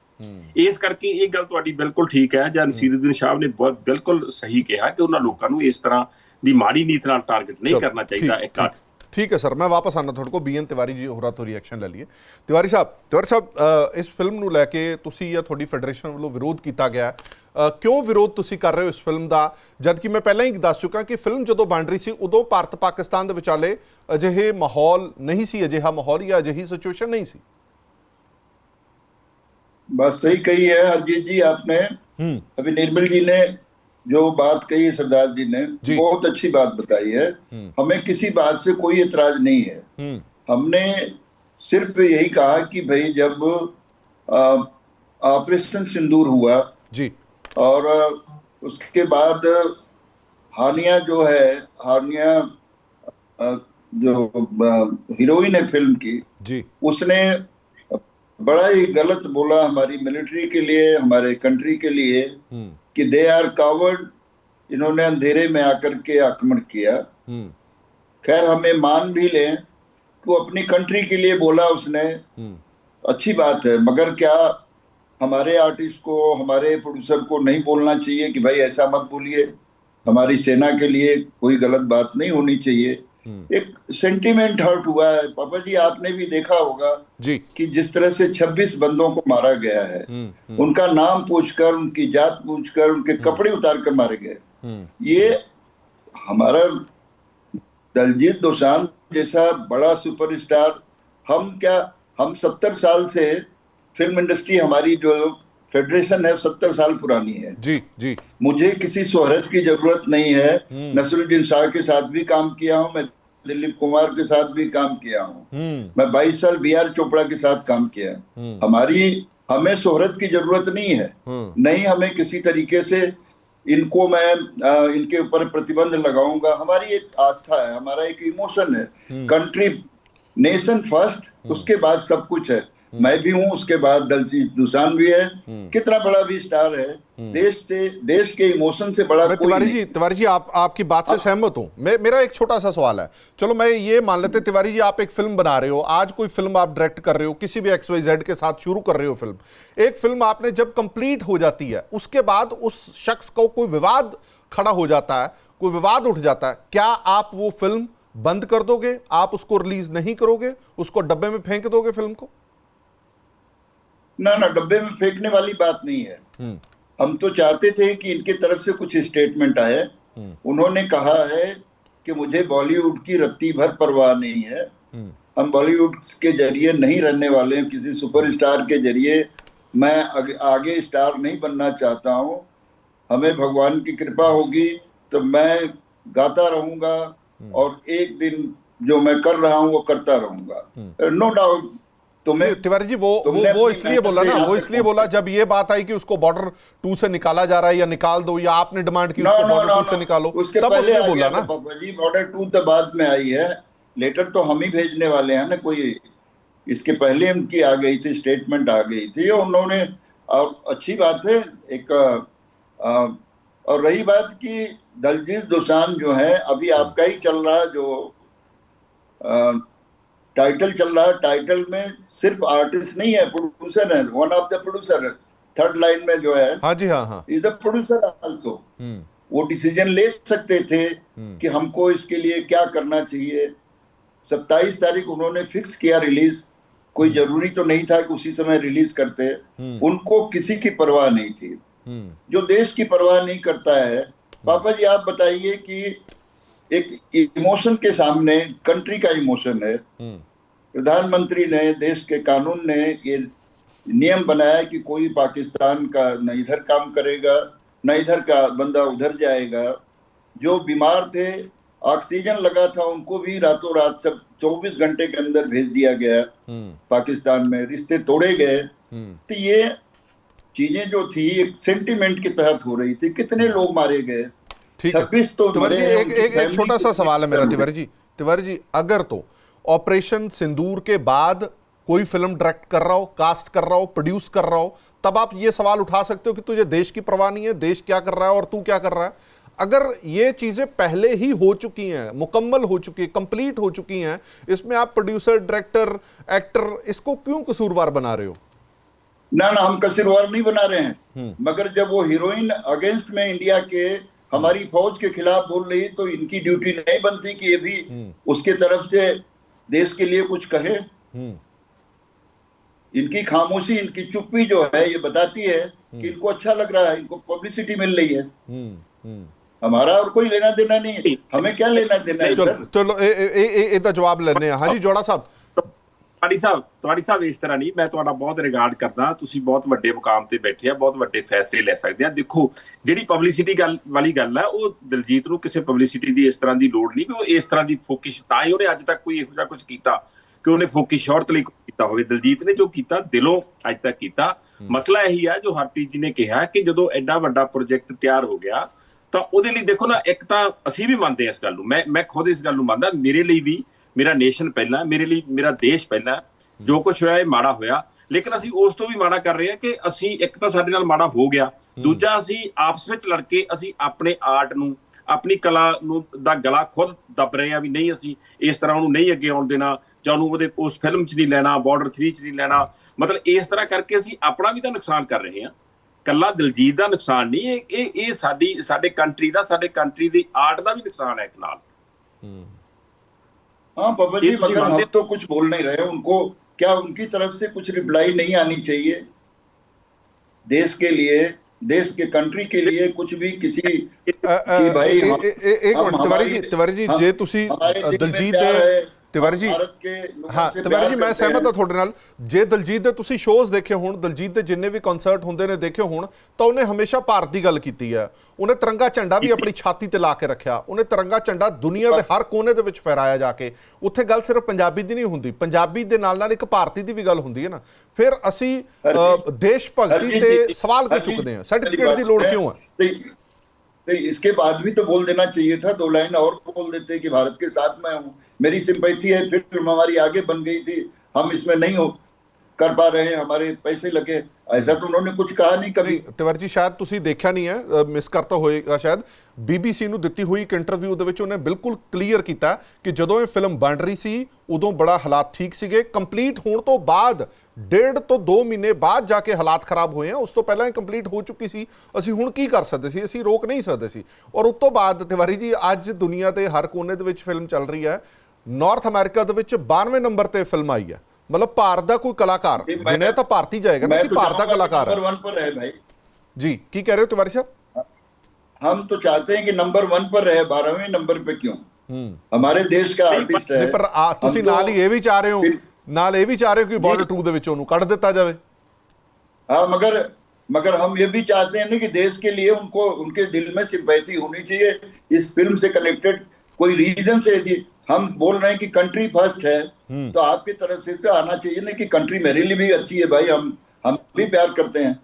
ਇਸ ਕਰਕੇ ਇਹ ਗੱਲ ਤੁਹਾਡੀ ਬਿਲਕੁਲ ਠੀਕ ਹੈ ਜਾਂ ਨਸੀਰੁਦੀਨ ਸਾਹਿਬ ਨੇ ਬਹੁਤ ਬਿਲਕੁਲ ਸਹੀ ਕਿਹਾ ਕਿ ਉਹਨਾਂ ਲੋਕਾਂ ਨੂੰ ਇਸ ਤਰ੍ਹਾਂ ਦੀ ਮਾੜੀ ਨੀਤ ਨਾਲ ਟਾਰਗੇਟ ਨਹੀਂ ਕਰਨਾ ਚਾਹੀਦਾ ਇੱਕ ਆਰਟਿਸਟ ਠੀਕ ਹੈ ਸਰ ਮੈਂ ਵਾਪਸ ਆਣਾ ਤੁਹਾਡੇ ਕੋਲ ਬੀਐਨ ਤਿਵਾਰੀ ਜੀ ਹੋਰਾਂ ਤੋਂ ਰਿਐਕਸ਼ਨ ਲੈ ਲਈਏ ਤਿਵਾਰੀ ਸਾਹਿਬ ਤਿਵਾਰੀ ਸਾਹਿਬ ਅ, ਇਸ ਫਿਲਮ ਨੂੰ ਲੈ ਕੇ ਤੁਸੀਂ ਜਾਂ ਤੁਹਾਡੀ ਫੈਡਰੇਸ਼ਨ ਵੱਲੋਂ ਵਿਰੋਧ ਕੀਤਾ ਗਿਆ ਹੈ। ਅ, ਕਿਉਂ ਵਿਰੋਧ ਤੁਸੀਂ ਕਰ ਰਹੇ ਹੋ ਇਸ ਫਿਲਮ ਦਾ ਜਦ ਕਿ ਮੈਂ ਪਹਿਲਾਂ ਹੀ ਦੱਸ ਚੁੱਕਾ ਕਿ ਫਿਲਮ ਜਦੋਂ ਬਣ ਰਹੀ ਸੀ ਉਦੋਂ ਭਾਰਤ ਪਾਕਿਸਤਾਨ ਦੇ ਵਿਚਾਲੇ ਅਜਿਹੇ ਮਾਹੌਲ ਨਹੀਂ ਸੀ ਅਜਿਹਾ ਮਾਹੌਲ ਜਾਂ ਅਜਿਹੀ ਸਿਚੁਏਸ਼ਨ ਨਹੀਂ ਸੀ बस सही कही है अरिजीत जी आपने ਹੂੰ अभी निर्मल जी ने जो बात कही सरदार जी ने बहुत अच्छी बात बताई है। हम्म। हमें किसी बात से कोई एतराज़ नहीं है। हम्म। हमने सिर्फ़ यही कहा कि भाई जब ऑपरेशन सिंदूर हुआ जी। और उसके बाद हानिया जो है हानिया जो हीरोइन है फ़िल्म की जी। उसने बड़ा ही गलत बोला हमारी मिलिट्री के लिए हमारे कंट्री के लिए। हम्म। कि दे आर कावर्ड इन्होंने अंधेरे में आकर के आक्रमण किया। ਹੂੰ खैर हमें मान भी लें कि वो अपनी कंट्री के लिए बोला उसने। ਹੂੰ अच्छी बात है मगर क्या हमारे आर्टिस्ट को हमारे प्रोड्यूसर को नहीं बोलना चाहिए कि भाई ऐसा मत बोलिए। हमारी सेना के लिए कोई गलत बात नहीं होनी चाहिए। हम्म। हम्म। एक सेंटीमेंट हर्ट हुआ है। पापा जी आपने भी देखा होगा जी। कि जिस तरह से 26 बंदों को मारा गया है हम्म, हम्म। उनका नाम पूछकर उनकी जात पूछकर उनके कपड़े उतार कर मारे गए। ये हमारा दलजीत दोसान जैसा बड़ा सुपरस्टार हम क्या हम सत्तर साल से फ़िल्म इंडस्ट्री हमारी जो फेडरेशन है सत्तर साल पुरानी है। जी जी। मुझे किसी सोहरत की ज़रूरत नहीं है। नसरुद्दीन शाह के साथ भी काम किया हूँ मैं दिलीप कुमार के साथ भी काम किया हूँ। ਹੂੰ मैं 22 साल बी आर चोपड़ा के साथ काम किया हम्म। हमारी हमें शोहरत की ज़रूरत नहीं है। नहीं हमें किसी तरीके से इनको मैं आ, इनके ऊपर प्रतिबंध लगाऊँगा। हमारी एक आस्था है हमारा एक इमोशन है। कंट्री नेशन फ़र्स्ट उसके बाद सब कुछ है। मैं भी हूँ उसके बाद दलजीत दोसांझ भी है। हम्म। कितना बड़ा भी स्टार है देश से देश के इमोशन से बड़ा तिवारी जी तिवारी जी आप आपकी बात से सहमत हूँ। मैं मेरा एक छोटा सा सवाल है। चलो मैं ये मान लेते तिवारी जी आप एक फ़िल्म बना रहे हो। आज कोई फ़िल्म आप डायरेक्ट कर रहे हो किसी भी एक्स वाई जेड के साथ शुरू कर रहे हो फ़िल्म एक फ़िल्म आपने जब कंप्लीट हो जाती है उसके बाद उस शख्स को कोई विवाद खड़ा हो जाता है कोई विवाद उठ जाता है क्या आप वो फ़िल्म बंद कर दोगे? आप उसको रिलीज़ नहीं करोगे? उसको डब्बे में फेंक दोगे फ़िल्म को? ना ना डब्बे में फेंकने वाली बात नहीं है। हम्म। हम तो चाहते थे कि इनके तरफ़ से कुछ स्टेटमेंट आए। उन्होंने कहा है कि मुझे बॉलीवुड की रत्ती भर परवाह नहीं है। हम्म। हम बॉलीवुड के ज़रिए नहीं रहने वाले हैं किसी सुपरस्टार के ज़रिए। मैं आगे, आगे स्टार नहीं बनना चाहता हूँ। हमें भगवान की कृपा होगी तो मैं गाता रहूँगा और एक दिन जो मैं कर रहा हूँ वो करता रहूँगा। नो डाउट तुम्हें तिवारी जी वो वो वो इसलिए बोला ना वो इसलिए बोला जब ये बात आई कि उसको बॉर्डर टू से निकाला जा रहा है या निकाल दो या आपने डिमांड की उसको बॉर्डर टू से निकालो तब उसने बोला ना। जी बॉर्डर टू तो बाद में आई है। लेटर तो हम ही भेजने वाले हैं ना कोई इसके पहले उनकी आ गई थी स्टेटमेंट आ गई थी और उन्होंने और अच्छी बात है एक और रही बात कि दलजीत दोसांझ जो है अभी आपका ही चल रहा जो अ, टाइटल चल रहा है टाइटल में सिर्फ़ आर्टिस्ट नहीं है प्रोड्यूसर है one of the producer third line में जो है हाँ जी हाँ हाँ। Is a producer also hmm. वो डिसीज़न ले सकते थे हम्म। कि हमको इसके लिए क्या करना चाहिए। सत्ताईस तारीख उन्होंने फिक्स किया रिलीज़ कोई ज़रूरी तो नहीं था कि उसी समय रिलीज़ करते। हम्म। उनको किसी की परवाह नहीं थी। हम्म। जो देश की परवाह नहीं करता है पापा जी आप बताइए कि एक इमोशन के सामने कंट्री का इमोशन है। हम्म। प्रधानमंत्री ने देश के कानून ने ये नियम बनाया कि कोई पाकिस्तान का न इधर काम करेगा न इधर का बंदा उधर जाएगा। जो बीमार थे ऑक्सीजन लगा था उनको भी रातों रात सब 24 घंटे के अंदर भेज दिया गया। हम्म। पाकिस्तान में रिश्ते तोड़े गए। हम्म। तो ये चीज़ें जो थी एक सेंटिमेंट के तहत हो रही थी। कितने लोग मारे गए? ठीक है। छब्बीस तो तिवारी जी एक एक एक छोटा सा सवाल है मेरा तिवारी जी। तिवारी जी अगर तो ऑपरेशन सिंदूर के बाद कोई फ़िल्म डायरेक्ट कर रहा हो कास्ट कर रहा हो प्रोड्यूस कर रहा हो तब आप ये सवाल उठा सकते हो कि तुझे देश की परवाह नहीं है देश क्या कर रहा है और तू क्या कर रहा है। अगर ये चीज़ें पहले ही हो चुकी हैं मुकम्मल हो चुकी है कंप्लीट हो चुकी हैं इसमें आप प्रोड्यूसर डायरेक्टर एक्टर इसको क्यों कसूरवार बना रहे हो? ना ना हम कसूरवार नहीं बना रहे हम्म। हैं मगर जब वो हीरोइन अगेंस्ट में इंडिया के हमारी फौज के खिलाफ बोल रही तो इनकी ड्यूटी नहीं बनती कि ये भी उसके तरफ़ से देश के लिए कुछ कहे इनकी खामोशी इनकी चुप्पी जो है ये बताती है कि इनको अच्छा लग रहा है इनको पब्लिसिटी मिल रही है हमारा और कोई लेना देना नहीं है हमें क्या लेना देना है चलो, ए, ए, ए, ए, ए जवाब लेने हाँ जी जोड़ा साहब ਤੁਹਾਡੀ ਸਾਹਿਬ ਤੁਹਾਡੀ ਸਾਹਿਬ ਇਸ ਤਰ੍ਹਾਂ ਨਹੀਂ ਮੈਂ ਤੁਹਾਡਾ ਬਹੁਤ ਰਿਗਾਰਡ ਕਰਦਾ। ਤੁਸੀਂ ਬਹੁਤ ਵੱਡੇ ਮੁਕਾਮ ਤੇ ਬੈਠੇ ਆ ਬਹੁਤ ਵੱਡੇ ਫੈਸਲੇ ਲੈ ਸਕਦੇ ਆ। ਦੇਖੋ ਜਿਹੜੀ ਪਬਲਿਸਿਟੀ ਗੱਲ ਵਾਲੀ ਗੱਲ ਹੈ ਉਹ ਦਿਲਜੀਤ ਨੂੰ ਕਿਸੇ ਪਬਲਿਸਿਟੀ ਦੀ ਇਸ ਤਰ੍ਹਾਂ ਦੀ ਲੋੜ ਨਹੀਂ ਵੀ ਉਹ ਇਸ ਤਰ੍ਹਾਂ ਦੀ ਫੋਕਿਸ ਤਾਂ ਹੀ ਉਹਨੇ ਅੱਜ ਤੱਕ ਕੋਈ ਇਹੋ ਜਿਹਾ ਕੁਝ ਕੀਤਾ ਕਿ ਉਹਨੇ ਫੋਕਿਸ ਸ਼ੌਹਰਤ ਲਈ ਕੀਤਾ ਹੋਵੇ। ਦਿਲਜੀਤ ਨੇ ਜੋ ਕੀਤਾ ਦਿਲੋਂ ਅੱਜ ਤੱਕ ਕੀਤਾ। ਮਸਲਾ ਇਹੀ ਹੈ ਜੋ ਹਰਪ੍ਰੀਤ ਜੀ ਨੇ ਕਿਹਾ ਕਿ ਜਦੋਂ ਐਡਾ ਵੱਡਾ ਪ੍ਰੋਜੈਕਟ ਤਿਆਰ ਹੋ ਗਿਆ ਤਾਂ ਉਹਦੇ ਲਈ ਦੇਖੋ ਨਾ ਇੱਕ ਤਾਂ ਅਸੀਂ ਵੀ ਮੰਨਦੇ ਹਾਂ ਇਸ ਗੱਲ ਨੂੰ। ਮੈਂ ਮੈਂ ਖੁਦ ਇਸ ਗੱਲ ਨੂੰ ਮੰਨਦਾ ਮੇਰੇ ਲਈ ਵੀ ਮੇਰਾ ਨੇਸ਼ਨ ਪਹਿਲਾਂ ਮੇਰੇ ਲਈ ਮੇਰਾ ਦੇਸ਼ ਪਹਿਲਾਂ ਜੋ ਕੁਝ ਹੋਇਆ ਇਹ ਮਾੜਾ ਹੋਇਆ। ਲੇਕਿਨ ਅਸੀਂ ਉਸ ਤੋਂ ਵੀ ਮਾੜਾ ਕਰ ਰਹੇ ਹਾਂ ਕਿ ਅਸੀਂ ਇੱਕ ਤਾਂ ਸਾਡੇ ਨਾਲ ਮਾੜਾ ਹੋ ਗਿਆ। ਦੂਜਾ ਅਸੀਂ ਆਪਸ ਵਿੱਚ ਲੜ ਕੇ ਅਸੀਂ ਆਪਣੇ ਆਰਟ ਨੂੰ ਆਪਣੀ ਕਲਾ ਨੂੰ ਦਾ ਗਲਾ ਖੁਦ ਦੱਬ ਰਹੇ ਆ ਵੀ ਨਹੀਂ ਅਸੀਂ ਇਸ ਤਰ੍ਹਾਂ ਉਹਨੂੰ ਨਹੀਂ ਅੱਗੇ ਆਉਣ ਦੇਣਾ ਜਾਂ ਉਹਨੂੰ ਉਹਦੇ ਉਸ ਫਿਲਮ 'ਚ ਨਹੀਂ ਲੈਣਾ ਬਾਰਡਰ 3 'ਚ ਨਹੀਂ ਲੈਣਾ। ਮਤਲਬ ਇਸ ਤਰ੍ਹਾਂ ਕਰਕੇ ਅਸੀਂ ਆਪਣਾ ਵੀ ਤਾਂ ਨੁਕਸਾਨ ਕਰ ਰਹੇ ਹਾਂ। ਕੱਲਾ ਦਿਲਜੀਤ ਦਾ ਨੁਕਸਾਨ ਨਹੀਂ ਇਹ ਇਹ ਸਾਡੀ ਸਾਡੇ ਕੰਟਰੀ ਦਾ ਸਾਡੇ ਕੰਟਰੀ ਦੀ ਆਰਟ ਦਾ ਵੀ ਨੁਕਸਾਨ ਹੈ ਇੱਕ ਨਾਲ। ਹੂੰ। हाँ पापा जी ये तो मगर हम मानते- तो कुछ बोल नहीं रहे उनको क्या उनकी तरफ से कुछ रिप्लाई नहीं आनी चाहिए देश के लिए देश के कंट्री के लिए कुछ भी किसी ਅ, ਅ, कि भाई ਇਹ- हम- ਇਹ- ਇਹ- ਇੱਕ हम ਮਿੰਟ ਤਿਵਾਰੀ ਜੀ हमारी- ਤਿਵਾਰੀ ਜੀ हम- ਜੇ ਤੁਸੀਂ हमारे ਅ, दिल में ਦਲਜੀਤ प्यार ਦੇ है, ਤਿਵਾਰੀ ਜੀ। ਭਾਰਤ ਤਿਵਾਰੀ ਜੀ ਮੈਂ ਸਹਿਮਤ ਹਾਂ। ਤੁਹਾਡੇ ਨਾਲ। ਜੇ ਦਲਜੀਤ ਦੇ ਤੁਸੀਂ ਸ਼ੋਜ਼ ਦੇਖੇ ਹੋਣ ਦਲਜੀਤ ਦੇ ਜਿੰਨੇ ਵੀ ਕਨਸਰਟ ਹੁੰਦੇ ਨੇ ਦੇਖੇ ਹੋਣ ਤਾਂ ਉਹਨੇ ਹਮੇਸ਼ਾ ਭਾਰਤ ਦੀ ਗੱਲ ਕੀਤੀ ਹੈ। ਉਹਨੇ ਤਿਰੰਗਾ ਝੰਡਾ ਵੀ ਆਪਣੀ ਛਾਤੀ ਤੇ ਲਾ ਕੇ ਰੱਖਿਆ। ਉਹਨੇ ਤਿਰੰਗਾ ਝੰਡਾ ਦੁਨੀਆ ਦੇ ਹਰ ਕੋਨੇ ਦੇ ਵਿੱਚ ਫਹਿਰਾਇਆ ਜਾ ਕੇ। ਉੱਥੇ ਗੱਲ ਸਿਰਫ ਪੰਜਾਬੀ ਦੀ ਨਹੀਂ ਹੁੰਦੀ। ਪੰਜਾਬੀ ਦੇ ਨਾਲ ਨਾਲ ਇੱਕ ਭਾਰਤੀ ਦੀ ਵੀ ਗੱਲ ਹੁੰਦੀ ਹੈ ਨਾ। ਫਿਰ ਅਸੀਂ ਦੇਸ਼ ਭਗਤੀ ਤੇ ਸਵਾਲ ਕਰ ਚੁੱਕਦੇ ਹਾਂ? ਸਰਟੀਫਿਕੇਟ ਦੀ ਲੋੜ ਕਿਉਂ ਹੈ? ਤੇ तो इसके बाद भी तो बोल देना चाहिए था दो लाइन और बोल देते कि भारत के साथ मैं हूँ मेरी सिंपैथी है फिल्म हमारी आगे बन गई थी हम इसमें नहीं हो कर पा रहे हैं हमारे पैसे लगे ऐसा तो उन्होंने कुछ कहा नहीं कभी ਨਹੀਂ ਤਿਵਾਰੀ ਜੀ ਸ਼ਾਇਦ ਤੁਸੀਂ ਦੇਖਿਆ ਨਹੀਂ ਹੈ ਮਿਸ ਕਰਤਾ ਹੋਏਗਾ ਸ਼ਾਇਦ BBC ਨੂੰ ਦਿੱਤੀ ਹੋਈ ਇੱਕ ਇੰਟਰਵਿਊ ਦੇ ਵਿੱਚ ਉਹਨੇ ਬਿਲਕੁਲ ਕਲੀਅਰ ਕੀਤਾ ਕਿ ਜਦੋਂ ਇਹ ਫਿਲਮ ਬਣ ਰਹੀ ਸੀ ਉਦੋਂ ਬੜਾ ਹਾਲਾਤ ਠੀਕ ਸੀਗੇ ਕੰਪਲੀਟ ਹੋਣ ਤੋਂ ਬਾਅਦ ਡੇਢ ਤੋਂ 2 ਮਹੀਨੇ ਬਾਅਦ ਜਾ ਕੇ ਹਾਲਾਤ ਖਰਾਬ ਹੋਏ ਆ ਉਸ ਤੋਂ ਪਹਿਲਾਂ ਇਹ ਕੰਪਲੀਟ ਹੋ ਚੁੱਕੀ ਸੀ ਅਸੀਂ ਹੁਣ ਕੀ ਕਰ ਸਕਦੇ ਸੀ ਅਸੀਂ ਰੋਕ ਨਹੀਂ ਸਕਦੇ ਸੀ ਔਰ ਉਸ ਤੋਂ ਬਾਅਦ ਤਿਵਾਰੀ ਜੀ ਅੱਜ ਦੁਨੀਆ ਦੇ ਹਰ ਕੋਨੇ ਦੇ ਵਿੱਚ ਫਿਲਮ ਚੱਲ ਰਹੀ ਹੈ ਨਾਰਥ ਅਮਰੀਕਾ ਦੇ ਵਿੱਚ 92 ਨੰਬਰ ਤੇ ਫਿਲਮ ਆਈ ਹੈ ਮਤਲਬ ਭਾਰਤ ਦਾ ਕੋਈ ਕਲਾਕਾਰ ਨਹੀਂ, ਮੈਂ- ਗਿਣਿਆ ਤਾਂ ਭਾਰਤ ਹੀ ਜਾਏਗਾ ਨਾ मैं ਕਿ तो ਭਾਰਤ ਦਾ चाहूंगा कि ਕਲਾਕਾਰ ਹੈ नंबर वन पर रहे भाई जी की कह रहे हो तिवारी साहब हम तो चाहते हैं कि नंबर वन पर रहे बारहवें नंबर पे क्यों हम्म हमारे देश का नहीं, आर्टिस्ट है ਨਹੀਂ ਪਰ ਆ ਤੁਸੀਂ हम तो- ਨਾਲ ਹੀ ਇਹ ਵੀ ਚਾਹ ਰਹੇ ਹੋ फिर- ਨਾਲ ਇਹ ਵੀ ਚਾਹ ਰਹੇ ਹੋ ਕਿ ਬਾਰਡਰ 2 ਦੇ ਵਿੱਚ ਉਹਨੂੰ ਕੱਢ ਦਿੱਤਾ ਜਾਵੇ हाँ मगर मगर हम ये भी चाहते हैं ना कि देश के लिए उनको उनके दिल में सिंपैथी होनी चाहिए इस फिल्म से कनेक्टेड कोई रीजन से यदि हम बोल रहे हैं कि कंट्री फर्स्ट है हम्म। तो आपकी तरफ से तो आना चाहिए ना कि कंट्री मेरे लिए भी अच्छी है भाई हम हम भी प्यार करते हैं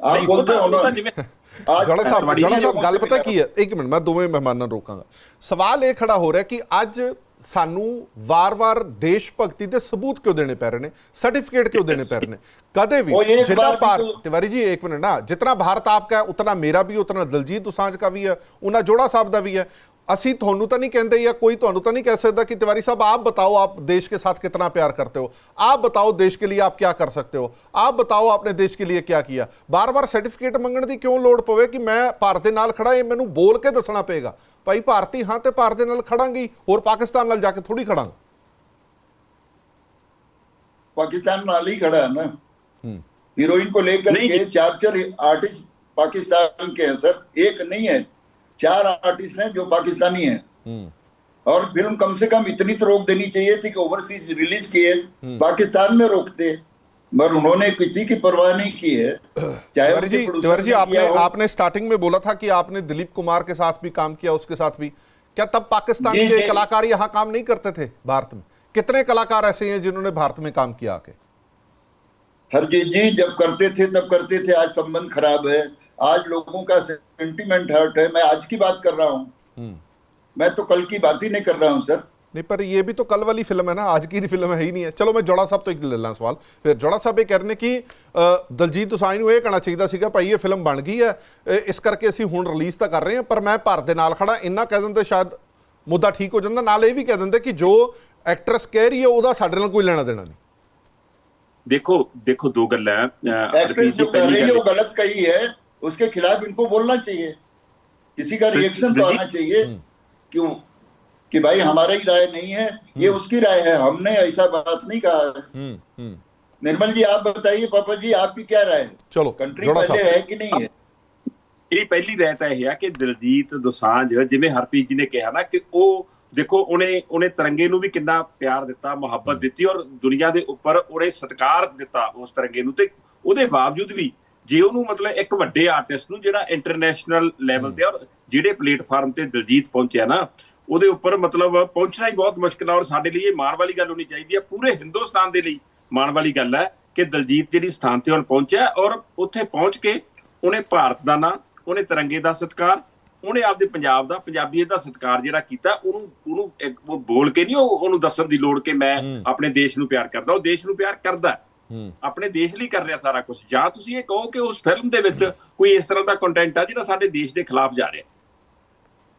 आप ਨਹੀਂ, ਉਹ बोलते ਤਾਂ- हो ਉਹ ਤਾਂ ना ਜਿਵੇਂ आज ਜੜਾ ਸਾਹਿਬ ਤੁਹਾਡੀ ਜੜਾ ये ਸਾਹਿਬ ਗੱਲ मुझसे ਪਤਾ मिला। ਕੀ ਹੈ ਇੱਕ ਮਿੰਟ ਮੈਂ ਦੋਵੇਂ ਮਹਿਮਾਨਾਂ ਨੂੰ ਰੋਕਾਂਗਾ ਸਵਾਲ ਇਹ ਖੜਾ ਹੋ ਰਿਹਾ ਕਿ ਅੱਜ ਸਾਨੂੰ ਵਾਰ-ਵਾਰ ਦੇਸ਼ ਭਗਤੀ ਦੇ ਸਬੂਤ ਕਿਉਂ ਦੇਣੇ ਪੈ ਰਹੇ ਨੇ सर्टिफिकेट क्यों देने पै रहे ने कदे भी वो एक जितना बार भी भारत तो- तिवारी जी एक मिनट ना जितना भारत आपका है उतना मेरा भी उतना दलजीत दोसांझ का भी है उना जोड़ा साहब ਦਾ ਵੀ ਹੈ ਅਸੀਂ ਤੁਹਾਨੂੰ ਤਾਂ ਨਹੀਂ ਕਹਿੰਦੇ ਜਾਂ ਕੋਈ ਤੁਹਾਨੂੰ ਤਾਂ नहीं कह सकता कि तिवारी साहब आप बताओ आप देश के साथ कितना प्यार करते हो आप बताओ देश के लिए आप क्या कर सकते हो आप बताओ आपने देश के लिए क्या किया ਬਾਰ-ਬਾਰ ਸਰਟੀਫਿਕੇਟ ਮੰਗਣ ਦੀ ਕਿਉਂ ਲੋੜ ਪਵੇ ਕਿ ਮੈਂ ਭਾਰਤ ਦੇ ਨਾਲ ਖੜਾ ਇਹ ਮੈਨੂੰ ਬੋਲ ਕੇ ਦੱਸਣਾ ਪਏਗਾ ਭਾਈ ਭਾਰਤੀ ਹਾਂ ਤੇ ਭਾਰਤ ਦੇ ਨਾਲ ਖੜਾਂਗੀ ਹੋਰ ਪਾਕਿਸਤਾਨ ਨਾਲ ਜਾ ਕੇ ਥੋੜੀ ਖੜਾਂਗਾ पाकिस्तान नाल ही खड़ा है ना हम्म। हीरोइन को लेकर नहीं, के चार चार आर्टिस्ट पाकिस्तान के हैं सर एक नहीं है चार आर्टिस्ट हैं जो पाकिस्तानी हैं। हम्म। और फ़िल्म कम से कम इतनी तो रोक देनी चाहिए थी कि ओवरसीज रिलीज़ किए पाकिस्तान में रोकते। मगर उन्होंने किसी की परवाह नहीं की है। चाहे जी जी आपने आपने स्टार्टिंग में बोला था कि आपने दिलीप कुमार के साथ भी काम किया उसके साथ भी। क्या तब पाकिस्तान के कलाकार यहाँ काम नहीं करते थे भारत में? कितने कलाकार ऐसे हैं जिन्होंने भारत में काम किया आके? हरजीत जी जब करते थे तब करते थे। आज संबंध खराब है। आज लोगों का सेंटिमेंट हर्ट है मैं आज की बात कर रहा हूँ मैं तो कल की बात ही नहीं कर रहा हूँ सर नहीं पर ये भी तो कल वाली फिल्म है ना आज की फिल्म है ही नहीं है ਚਲੋ ਮੈਂ ਜੋੜਾ ਸਾਹਿਬ ਤੋਂ ਇੱਕ ਲੈ ਲਾਂ ਸਵਾਲ ਫਿਰ ਜੋੜਾ ਸਾਹਿਬ ਇਹ ਕਹਿ ਰਹੇ ਨੇ ਕਿ ਅ, ਦਲਜੀਤ ਦੋਸਾਂਝ ਨੂੰ ਇਹ ਕਹਿਣਾ ਚਾਹੀਦਾ ਸੀਗਾ ਭਾਈ ਇਹ ਫਿਲਮ ਬਣ ਗਈ ਹੈ ਇਹ- ਇਸ ਕਰਕੇ ਅਸੀਂ ਹੁਣ ਰਿਲੀਜ਼ ਤਾਂ ਕਰ ਰਹੇ ਹਾਂ ਪਰ ਮੈਂ ਭਾਰਤ ਦੇ ਨਾਲ ਖੜਾ ਇੰਨਾ ਕਹਿ ਦਿੰਦੇ ਸ਼ਾਇਦ ਮੁੱਦਾ ਠੀਕ ਹੋ ਜਾਂਦਾ ਨਾਲ ਇਹ ਵੀ ਕਹਿ ਦਿੰਦੇ ਕਿ ਜੋ ਐਕਟਰੈਸ ਕਹਿ ਰਹੀ ਹੈ ਉਹਦਾ ਸਾਡੇ ਨਾਲ ਕੋਈ ਲੈਣਾ ਦੇਣਾ ਨਹੀਂ ਦੇਖੋ ਦੇਖੋ ਦੋ ਗੱਲਾਂ ਹੈ। ਅਹ, ਹਰਪ੍ਰੀਤ एक्ट्रेस ਜੀ जो कर ਪਹਿਲੀ रही है ਗੱਲ वो गलत कही है उसके खिलाफ इनको बोलना चाहिए किसी का रिएक्शन तो दिलीप- आना चाहिए क्यों कि भाई हमारा ही राय नहीं है ये उसकी राय है हमने ऐसा बात नहीं कहा है ਹੂੰ ਹੂੰ निर्मल जी आप बताइए पापा जी आपकी क्या राय है ਚਲੋ कंट्री ਜੋੜਾ पहले ਸਾਹਿਬ है कि नहीं है ਮੇਰੀ ਪਹਿਲੀ ਰਾਇ ਤਾਂ ਇਹ ਹੈ ਕਿ ਦਿਲਜੀਤ ਦੋਸਾਂਝ ਜਿਵੇਂ ਹਰਪ੍ਰੀਤ ਜੀ ਨੇ ਕਿਹਾ ਨਾ ਕਿ ਉਹ ਦੇਖੋ ਉਹਨੇ ਉਹਨੇ ਤਿਰੰਗੇ ਨੂੰ ਵੀ ਕਿੰਨਾ ਪਿਆਰ ਦਿੱਤਾ ਮੁਹੱਬਤ ਦਿੱਤੀ ਔਰ ਦੁਨੀਆ ਦੇ ਉੱਪਰ ਉਹਨੇ ਸਤਿਕਾਰ ਦਿੱਤਾ ਉਸ ਤਿਰੰਗੇ ਨੂੰ ਤੇ ਉਹਦੇ ਬਾਵਜੂਦ ਵੀ ਜੇ ਉਹਨੂੰ ਮਤਲਬ ਇੱਕ ਵੱਡੇ ਆਰਟਿਸਟ ਨੂੰ ਜਿਹੜਾ ਇੰਟਰਨੈਸ਼ਨਲ ਲੈਵਲ ਤੇ ਔਰ ਜਿਹੜੇ ਪਲੇਟਫਾਰਮ ਤੇ ਦਿਲਜੀਤ ਪਹੁੰਚਿਆ ਨਾ ਉਹਦੇ ਉੱਪਰ ਮਤਲਬ ਪਹੁੰਚਣਾ ਹੀ ਬਹੁਤ ਮੁਸ਼ਕਿਲ ਹੈ ਔਰ ਸਾਡੇ ਲਈ ਇਹ ਮਾਣ ਵਾਲੀ ਗੱਲ ਹੋਣੀ ਚਾਹੀਦੀ ਹੈ ਪੂਰੇ ਹਿੰਦੁਸਤਾਨ ਦੇ ਲਈ ਮਾਣ ਵਾਲੀ ਗੱਲ ਹੈ ਕਿ ਦਿਲਜੀਤ ਜਿਹੜੀ ਸਥਾਨ ਤੇ ਹੁਣ ਪਹੁੰਚਿਆ ਔਰ ਉੱਥੇ ਪਹੁੰਚ ਕੇ ਉਹਨੇ ਭਾਰਤ ਦਾ ਨਾਂ ਉਹਨੇ ਤਿਰੰਗੇ ਦਾ ਸਤਿਕਾਰ ਉਹਨੇ ਆਪਦੇ ਪੰਜਾਬ ਦਾ ਪੰਜਾਬੀਅਤ ਦਾ ਸਤਿਕਾਰ ਜਿਹੜਾ ਕੀਤਾ ਉਹਨੂੰ ਉਹਨੂੰ ਬੋਲ ਕੇ ਨਹੀਂ ਉਹ ਉਹਨੂੰ ਦੱਸਣ ਦੀ ਲੋੜ ਕਿ ਮੈਂ ਆਪਣੇ ਦੇਸ਼ ਨੂੰ ਪਿਆਰ ਕਰਦਾ ਉਹ ਦੇਸ਼ ਨੂੰ ਪਿਆਰ ਕਰਦਾ। ਆਪਣੇ ਦੇਸ਼ ਲਈ ਕਰ ਰਿਹਾ ਸਾਰਾ ਕੁਝ ਜਾਂ ਤੁਸੀਂ ਇਹ ਕਹੋ ਕਿ ਉਸ ਫਿਲਮ ਦੇ ਵਿੱਚ ਕੋਈ ਇਸ ਤਰ੍ਹਾਂ ਦਾ ਕੰਟੈਂਟ ਆ ਜਿਹੜਾ ਸਾਡੇ ਦੇਸ਼ ਦੇ ਖਿਲਾਫ ਜਾ ਰਿਹਾ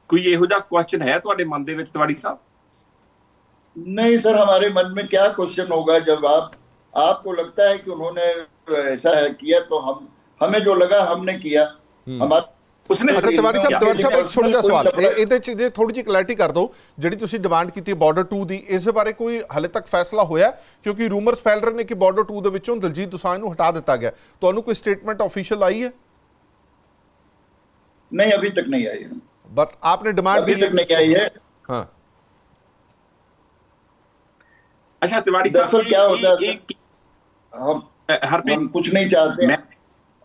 ਕੋਈ ਇਹੋ ਜਿਹਾ ਕੁਐਸਚਨ ਹੈ ਤੁਹਾਡੇ ਮਨ ਦੇ ਵਿੱਚ ਤੁਹਾਡੀ ਸਾਹਿਬ नहीं सर हमारे मन में क्या क्वेश्चन होगा जब आप आपको लगता है कि उन्होंने ऐसा है किया तो हम हमें जो लगा हमने किया हमारा ਉਸਨੇ ਅੱਛਾ ਤਿਵਾਰੀ ਸਾਹਿਬ ਤਿਵਾਰੀ ਸਾਹਿਬ ਇੱਕ ਛੋਟਾ ਜਿਹਾ ਕੋਈ ਸਵਾਲ ਲਫੜਾ- ਇਹ- ਇਹਦੇ ਚ ਜੇ ਥੋੜੀ ਜਿਹੀ ਕਲੈਰਿਟੀ ਕਰ ਦਿਓ ਜਿਹੜੀ ਤੁਸੀਂ ਡਿਮਾਂਡ ਕੀਤੀ ਬਾਰਡਰ 2 ਦੀ ਇਸ ਦੇ ਬਾਰੇ ਕੋਈ ਹਾਲੇ ਤੱਕ ਫੈਸਲਾ ਹੋਇਆ ਕਿਉਂਕਿ ਰੂਮਰਸ ਫੈਲ ਰਹੇ ਨੇ ਕਿ ਬਾਰਡਰ 2 ਦੇ ਵਿੱਚੋਂ ਦਲਜੀਤ ਦੋਸਾਂਝ ਨੂੰ ਹਟਾ ਦਿੱਤਾ ਗਿਆ ਤੁਹਾਨੂੰ ਕੋਈ ਸਟੇਟਮੈਂਟ ਆਫੀਸ਼ੀਅਲ ਆਈ ਹੈ नहीं अभी तक नहीं आई है बट आपने डिमांड अभी की तक नहीं आई है हाँ ਅੱਛਾ ਤਿਵਾੜੀ दरअसल ਸਾਹਿਬ क्या होता है ਇਹ- ਇਹ- हम ਅ, हरप्रीत हम कुछ नहीं चाहते मैं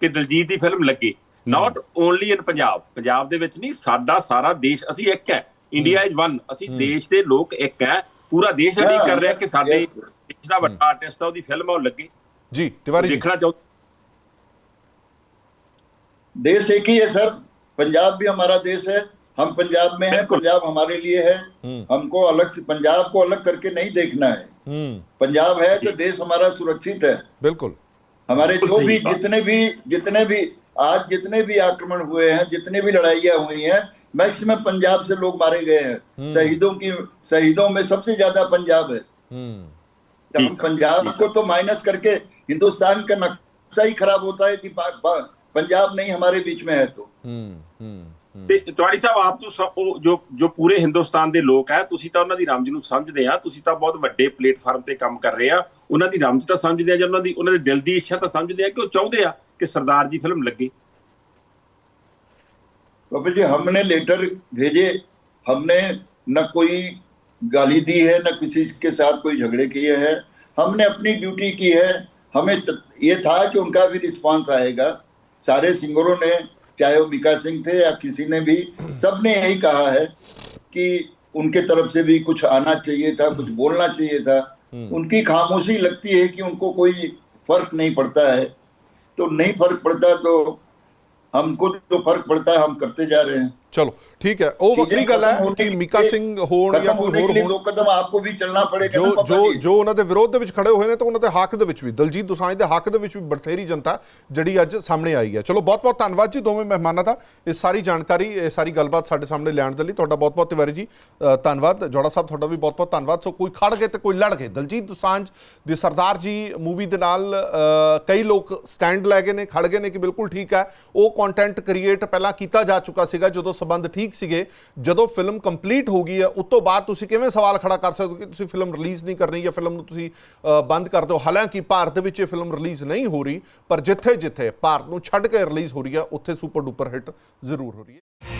ਕਿ ਦਲਜੀਤ ਦੀ ਫਿਲਮ ਲੱਗੇ। Not only in Punjab Punjab ਦੇ ਵਿੱਚ ਨਹੀਂ ਸਾਡਾ ਸਾਰਾ ਦੇਸ਼ ਅਸੀਂ ਇੱਕ ਹੈ। ਇੰਡੀਆ ਇਜ਼ ਵਨ ਅਸੀਂ ਦੇਸ਼ ਦੇ ਲੋਕ ਇੱਕ ਹੈ। ਪੂਰਾ ਦੇਸ਼ ਅਡੀਕ ਕਰ ਰਿਹਾ ਕਿ ਸਾਡੇ ਦੇਸ਼ ਦਾ ਵੱਡਾ ਆਰਟਿਸਟ ਆ ਉਹਦੀ ਫਿਲਮ ਆਉ ਲੱਗੇ। ਜੀ ਤਿਵਾਰੀ ਦੇਖਣਾ ਚਾਹੁੰਦੇ देश एक ही है सर पंजाब भी हमारा देश है हम पंजाब में है पंजाब हमारे लिए है हमको अलग से पंजाब को अलग करके नहीं देखना है। पंजाब है तो देश हमारा सुरक्षित है। हमारे जो भी जितने भी जितने भी आज जितने भी आक्रमण हुए हैं जितने भी लड़ाइया हुई हैं मैक्सिमम पंजाब से लोग मारे गए हैं। शहीदों की शहीदों में सबसे ज़्यादा पंजाब है। हम पंजाब को तो माइनस करके हिंदुस्तान का नक्शा ही खराब होता है कि पंजाब नहीं हमारे बीच में है तो। ਤੇ ਤਿਵਾੜੀ ਸਾਹਿਬ ਆਪ ਤੋਂ ਸਭ ਉਹ ਜੋ ਜੋ ਪੂਰੇ ਹਿੰਦੁਸਤਾਨ ਦੇ ਲੋਕ ਹੈ ਤੁਸੀਂ ਤਾਂ ਉਹਨਾਂ ਦੀ ਰਮਜ ਨੂੰ ਸਮਝਦੇ ਆ ਤੁਸੀਂ ਤਾਂ ਬਹੁਤ ਵੱਡੇ ਪਲੇਟਫਾਰਮ ਤੇ ਕੰਮ ਕਰ ਰਹੇ ਆ ਉਹਨਾਂ ਦੀ ਰਮਜ ਤਾਂ ਸਮਝਦੇ ਆ ਜਾਂ ਉਹਨਾਂ ਦੀ ਉਹਨਾਂ ਦੇ ਦਿਲ ਦੀ ਇੱਛਾ ਤਾਂ ਸਮਝਦੇ ਆ ਕਿ ਉਹ ਚਾਹੁੰਦੇ ਆ ਕਿ ਸਰਦਾਰ ਜੀ ਫਿਲਮ ਲੱਗੇ बाबा जी हमने लेटर भेजे हमने न कोई गाली दी है न किसी के साथ कोई झगड़े किए हैं हमने अपनी ड्यूटी की है हमें त- ये था कि उनका भी रिस्पांस आएगा सारे सिंगरों ने चाहे वो मिका सिंह थे या किसी ने भी सबने यही कहा है कि उनके तरफ़ से भी कुछ आना चाहिए था कुछ बोलना चाहिए था। उनकी खामोशी लगती है कि उनको कोई फ़र्क नहीं पड़ता है। तो नहीं फ़र्क पड़ता तो हमको तो फ़र्क पड़ता है हम करते जा रहे हैं। ਚਲੋ ਠੀਕ ਹੈ ਉਹ ਵੱਖਰੀ ਗੱਲ ਹੈ ਕਿ ਮੀਕਾ ਸਿੰਘ ਹੋਣ ਜਾਂ खत्म ਕੋਈ होने ਹੋਰ के लिए ਹੋਣ दो कदम आपको भी चलना पड़ेगा ਜੋ ना पापा ਜੋ जी। ਜੋ ਉਹਨਾਂ ਦੇ ਵਿਰੋਧ ਦੇ ਵਿੱਚ ਖੜੇ ਹੋਏ ਨੇ ਤਾਂ ਉਹਨਾਂ ਦੇ ਹੱਕ ਦੇ ਵਿੱਚ ਵੀ ਦਲਜੀਤ ਦੋਸਾਂਝ ਦੇ ਹੱਕ ਦੇ ਵਿੱਚ ਵੀ ਬਥੇਰੀ ਜਨਤਾ ਜਿਹੜੀ ਅੱਜ ਸਾਹਮਣੇ ਆਈ ਹੈ ਚਲੋ ਬਹੁਤ ਬਹੁਤ ਧੰਨਵਾਦ ਜੀ ਦੋਵੇਂ ਮਹਿਮਾਨਾਂ ਦਾ ਇਹ ਸਾਰੀ ਜਾਣਕਾਰੀ ਇਹ ਸਾਰੀ ਗੱਲਬਾਤ ਸਾਡੇ ਸਾਹਮਣੇ ਲਿਆਉਣ ਦੇ ਲਈ ਤੁਹਾਡਾ ਬਹੁਤ ਬਹੁਤ ਤਿਵਾਰੀ ਜੀ ਅ, ਧੰਨਵਾਦ ਜੋੜਾ ਸਾਹਿਬ ਤੁਹਾਡਾ ਵੀ ਬਹੁਤ ਬਹੁਤ ਧੰਨਵਾਦ ਸੋ ਕੋਈ ਖੜ ਗਏ ਤੇ ਕੋਈ ਲੜ ਗਏ ਦਲਜੀਤ ਦੋਸਾਂਝ ਦੀ ਸਰਦਾਰ ਜੀ ਮੂਵੀ ਦੇ ਨਾਲ ਅ, ਕਈ ਲੋਕ ਸਟੈਂਡ ਲੈ ਗਏ ਨੇ ਖੜ ਗਏ ਨੇ ਕਿ ਬਿਲਕੁਲ ਠੀਕ ਹੈ ਉਹ ਕੰਟੈਂਟ ਕ੍ਰੀਏਟ ਪਹਿਲਾਂ ਕੀਤਾ ਜਾ ਚੁੱਕਾ ਸੀਗਾ ਜਦੋਂ ਸਬੰਧ ਠੀਕ ਸੀਗੇ, ਜਦੋਂ ਫਿਲਮ ਕੰਪਲੀਟ ਹੋ ਗਈ ਹੈ, ਉਸ ਤੋਂ ਬਾਅਦ ਤੁਸੀਂ ਕਿਵੇਂ ਸਵਾਲ ਖੜਾ ਕਰ ਸਕਦੇ ਹੋ ਕਿ ਤੁਸੀਂ ਫਿਲਮ ਰਿਲੀਜ਼ ਨਹੀਂ ਕਰਨੀ ਜਾਂ ਫਿਲਮ ਨੂੰ ਤੁਸੀਂ ਬੰਦ ਕਰ ਦਿਓ? ਹਾਲਾਂਕਿ ਭਾਰਤ ਦੇ ਵਿੱਚ ਇਹ ਫਿਲਮ ਰਿਲੀਜ਼ ਨਹੀਂ ਹੋ ਰਹੀ, ਪਰ ਜਿੱਥੇ ਜਿੱਥੇ ਭਾਰਤ ਨੂੰ ਛੱਡ ਕੇ ਰਿਲੀਜ਼ ਹੋ ਰਹੀ ਹੈ, ਉੱਥੇ ਸੁਪਰ ਡੂਪਰ ਹਿੱਟ ਜ਼ਰੂਰ ਹੋ ਰਹੀ ਹੈ।